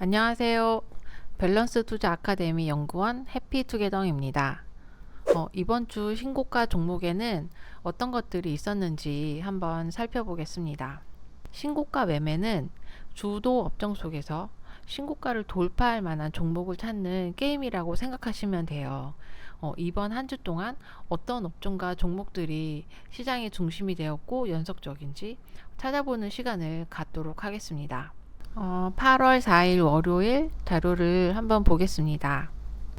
안녕하세요. 밸런스 투자 아카데미 연구원 해피투게더입니다. 어, 이번 주 신고가 종목에는 어떤 것들이 있었는지 한번 살펴보겠습니다. 신고가 매매는 주도 업종 속에서 신고가를 돌파할 만한 종목을 찾는 게임이라고 생각하시면 돼요. 어, 이번 한 주 동안 어떤 업종과 종목들이 시장의 중심이 되었고 연속적인지 찾아보는 시간을 갖도록 하겠습니다. 어, 8월 4일 월요일 자료를 한번 보겠습니다.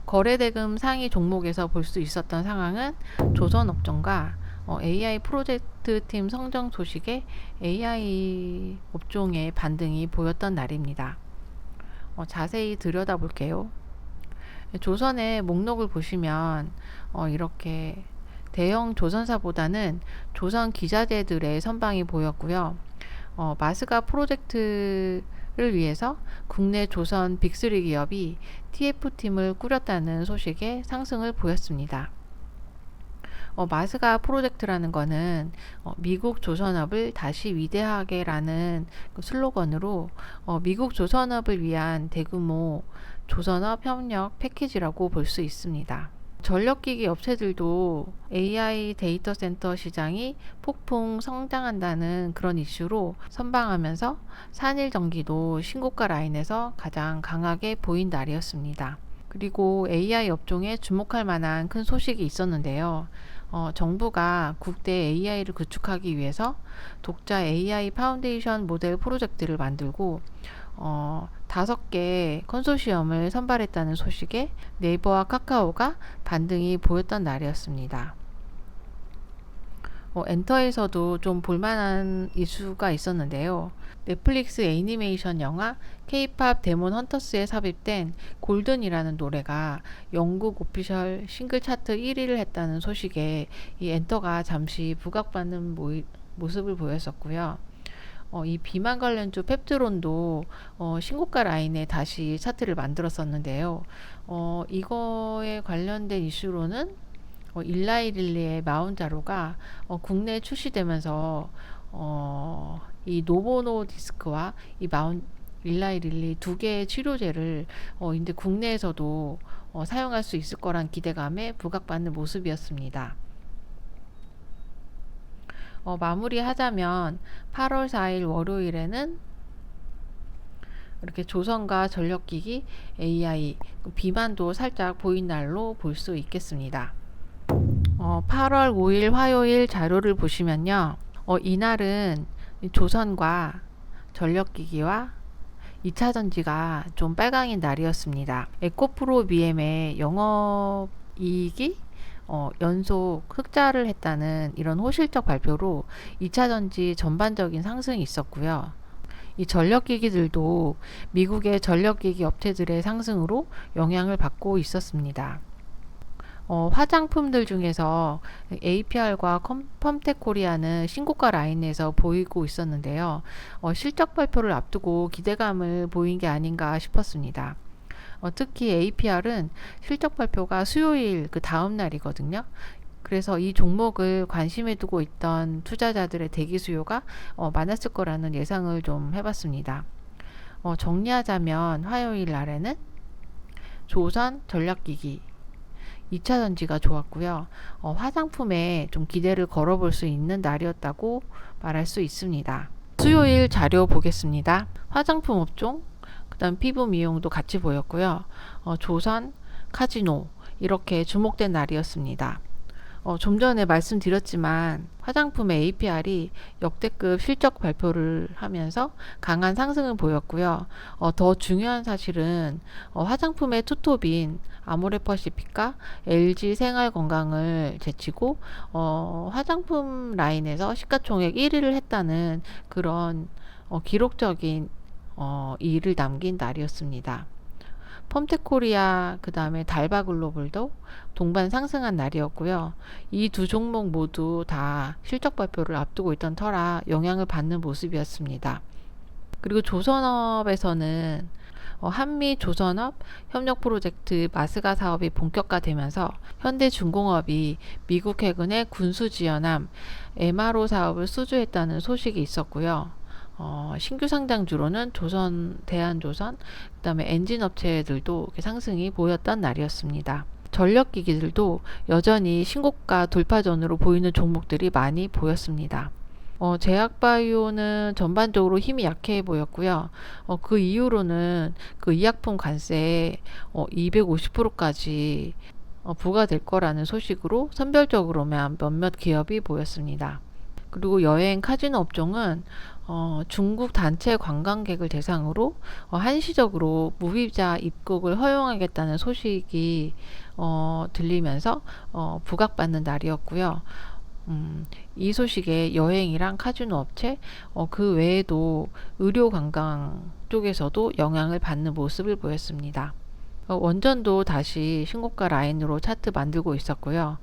거래대금 상위 종목에서 볼 수 있었던 상황은 조선업종과 어, AI 프로젝트 팀 성장 소식에 AI 업종의 반등이 보였던 날입니다. 어, 자세히 들여다볼게요. 조선의 목록을 보시면 어, 이렇게 대형 조선사보다는 조선 기자재들의 선방이 보였고요. 어, 마스가 프로젝트 를 위해서 국내 조선 빅3 기업이 TF팀을 꾸렸다는 소식에 상승을 보였습니다. 어, 마스가 프로젝트라는 거는 어, 미국 조선업을 다시 위대하게라는 그 슬로건으로 어, 미국 조선업을 위한 대규모 조선업 협력 패키지라고 볼 수 있습니다. 전력기기 업체들도 AI 데이터 센터 시장이 폭풍 성장한다는 그런 이슈로 선방하면서 산일 전기도 신고가 라인에서 가장 강하게 보인 날이었습니다. 그리고 AI 업종에 주목할 만한 큰 소식이 있었는데요. 어, 정부가 국대 AI를 구축하기 위해서 독자 AI 파운데이션 모델 프로젝트를 만들고 어, 다섯 개 컨소시엄을 선발했다는 소식에 네이버와 카카오가 반등이 보였던 날이었습니다. 어, 엔터에서도 좀 볼만한 이슈가 있었는데요. 넷플릭스 애니메이션 영화 K-팝 데몬 헌터스에 삽입된 골든이라는 노래가 영국 오피셜 싱글 차트 1위를 했다는 소식에 이 엔터가 잠시 부각받는 모이, 모습을 보였었고요. 어, 이 비만 관련주 펩트론도 어, 신고가 라인에 다시 차트를 만들었었는데요. 어, 이거에 관련된 이슈로는 어, 일라이릴리의 마운자로가 어, 국내에 출시되면서 어, 이 노보노 디스크와 이 마운 일라이릴리 두 개의 치료제를 어, 이제 국내에서도 어, 사용할 수 있을 거란 기대감에 부각받는 모습이었습니다. 어, 마무리하자면 8월 4일 월요일에는 이렇게 조선과 전력기기, AI, 비만도 살짝 보인 날로 볼 수 있겠습니다. 어, 8월 5일 화요일 자료를 보시면요. 어, 이날은 조선과 전력기기와 2차 전지가 좀 빨강인 날이었습니다. 에코프로 BM의 영업 이익이 어, 연속 흑자를 했다는 이런 호실적 발표로 2차 전지 전반적인 상승이 있었고요. 이 전력기기들도 미국의 전력기기 업체들의 상승으로 영향을 받고 있었습니다. 어, 화장품들 중에서 APR과 펌텍 코리아는 신고가 라인에서 보이고 있었는데요. 어, 실적 발표를 앞두고 기대감을 보인 게 아닌가 싶었습니다. 어, 특히 APR은 실적 발표가 수요일 그 다음 날이거든요. 그래서 이 종목을 관심에 두고 있던 투자자들의 대기 수요가 어, 많았을 거라는 예상을 좀 해봤습니다. 어, 정리하자면 화요일 날에는 조선 전략기기 2차 전지가 좋았고요. 어, 화장품에 좀 기대를 걸어볼 수 있는 날이었다고 말할 수 있습니다. 수요일 자료 보겠습니다. 화장품 업종, 그 다음 피부 미용도 같이 보였고요. 어, 조선, 카지노 이렇게 주목된 날이었습니다. 어, 좀 전에 말씀드렸지만 화장품의 APR이 역대급 실적 발표를 하면서 강한 상승을 보였고요. 어, 더 중요한 사실은 어, 화장품의 투톱인 아모레퍼시픽과 LG 생활건강을 제치고 어, 화장품 라인에서 시가총액 1위를 했다는 그런 어, 기록적인 어, 일을 남긴 날이었습니다. 펌텍코리아 그 다음에 달바글로벌도 동반 상승한 날이었고요. 이 두 종목 모두 다 실적 발표를 앞두고 있던 터라 영향을 받는 모습이었습니다. 그리고 조선업에서는 어, 한미 조선업 협력 프로젝트 마스가 사업이 본격화되면서 현대중공업이 미국 해군의 군수 지원함 MRO 사업을 수주했다는 소식이 있었고요. 어, 신규 상장주로는 조선, 대한조선, 그 다음에 엔진 업체들도 상승이 보였던 날이었습니다. 전력기기들도 여전히 신고가 돌파전으로 보이는 종목들이 많이 보였습니다. 어, 제약바이오는 전반적으로 힘이 약해 보였고요. 어, 그 이후로는 그 의약품 관세 어, 250%까지 어, 부과될 거라는 소식으로 선별적으로만 몇몇 기업이 보였습니다. 그리고 여행 카지노 업종은 어, 중국 단체 관광객을 대상으로 어, 한시적으로 무비자 입국을 허용하겠다는 소식이 어, 들리면서 어, 부각받는 날이었고요. 음, 이 소식에 여행이랑 카지노 업체, 어, 그 외에도 의료 관광 쪽에서도 영향을 받는 모습을 보였습니다. 어, 원전도 다시 신고가 라인으로 차트 만들고 있었고요.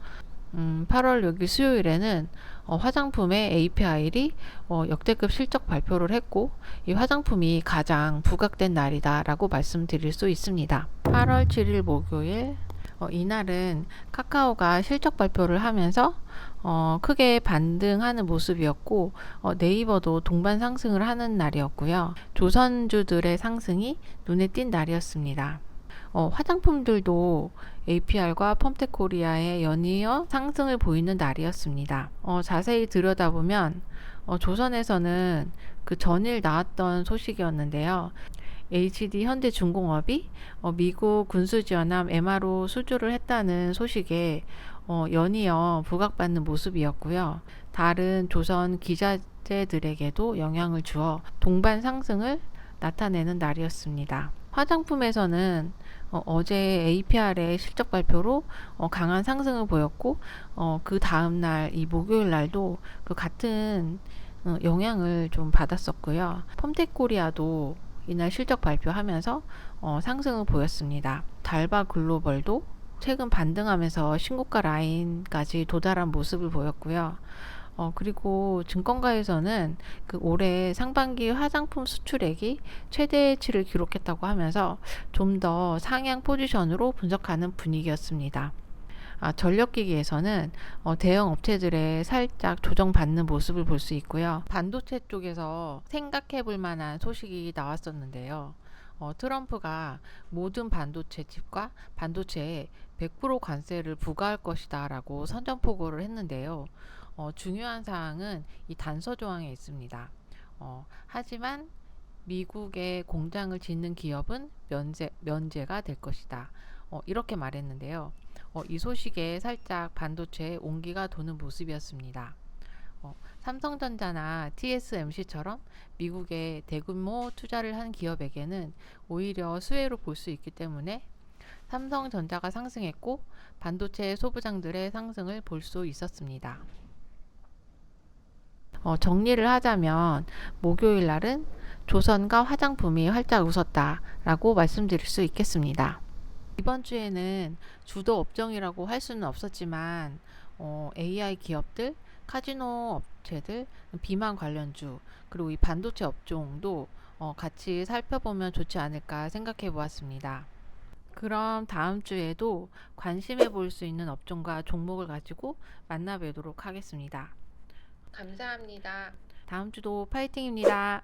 음, 8월 여기 수요일에는 어, 화장품의 API이 어, 역대급 실적 발표를 했고 이 화장품이 가장 부각된 날이다라고 말씀드릴 수 있습니다. 8월 7일 목요일 어, 이날은 카카오가 실적 발표를 하면서 어, 크게 반등하는 모습이었고 어, 네이버도 동반 상승을 하는 날이었고요. 조선주들의 상승이 눈에 띈 날이었습니다. 어, 화장품들도 APR과 펌텍코리아의 연이어 상승을 보이는 날이었습니다. 어, 자세히 들여다보면 어, 조선에서는 그 전일 나왔던 소식이었는데요. HD 현대중공업이 어, 미국 군수지원함 MRO 수주를 했다는 소식에 어, 연이어 부각받는 모습이었고요. 다른 조선 기자재들에게도 영향을 주어 동반 상승을 나타내는 날이었습니다. 화장품에서는 어, 제 APR의 실적 발표로 어, 강한 상승을 보였고 어, 그 다음 날 이 목요일 날도 그 같은 어, 영향을 좀 받았었고요. 펌텍코리아도 이날 실적 발표하면서 어, 상승을 보였습니다. 달바 글로벌도 최근 반등하면서 신고가 라인까지 도달한 모습을 보였고요. 어, 그리고 증권가에서는 그 올해 상반기 화장품 수출액이 최대치를 기록했다고 하면서 좀 더 상향 포지션으로 분석하는 분위기였습니다. 아, 전력기기에서는 어, 대형 업체들의 살짝 조정받는 모습을 볼 수 있고요. 반도체 쪽에서 생각해 볼 만한 소식이 나왔었는데요. 어, 트럼프가 모든 반도체 칩과 반도체에 100% 관세를 부과할 것이다 라고 선전포고를 했는데요. 어, 중요한 사항은 이 단서 조항에 있습니다. 어, 하지만 미국의 공장을 짓는 기업은 면제, 면제가 될 것이다. 어, 이렇게 말했는데요. 어, 이 소식에 살짝 반도체에 온기가 도는 모습이었습니다. 어, 삼성전자나 TSMC처럼 미국에 대규모 투자를 한 기업에게는 오히려 수혜로 볼 수 있기 때문에 삼성전자가 상승했고 반도체 소부장들의 상승을 볼 수 있었습니다. 어, 정리를 하자면 목요일 날은 조선과 화장품이 활짝 웃었다라고 말씀드릴 수 있겠습니다. 이번 주에는 주도 업종이라고 할 수는 없었지만 어, AI 기업들, 카지노 업체들, 비만 관련주 그리고 이 반도체 업종도 어, 같이 살펴보면 좋지 않을까 생각해 보았습니다. 그럼 다음 주에도 관심해 볼 수 있는 업종과 종목을 가지고 만나 뵈도록 하겠습니다. 감사합니다. 다음 주도 파이팅입니다.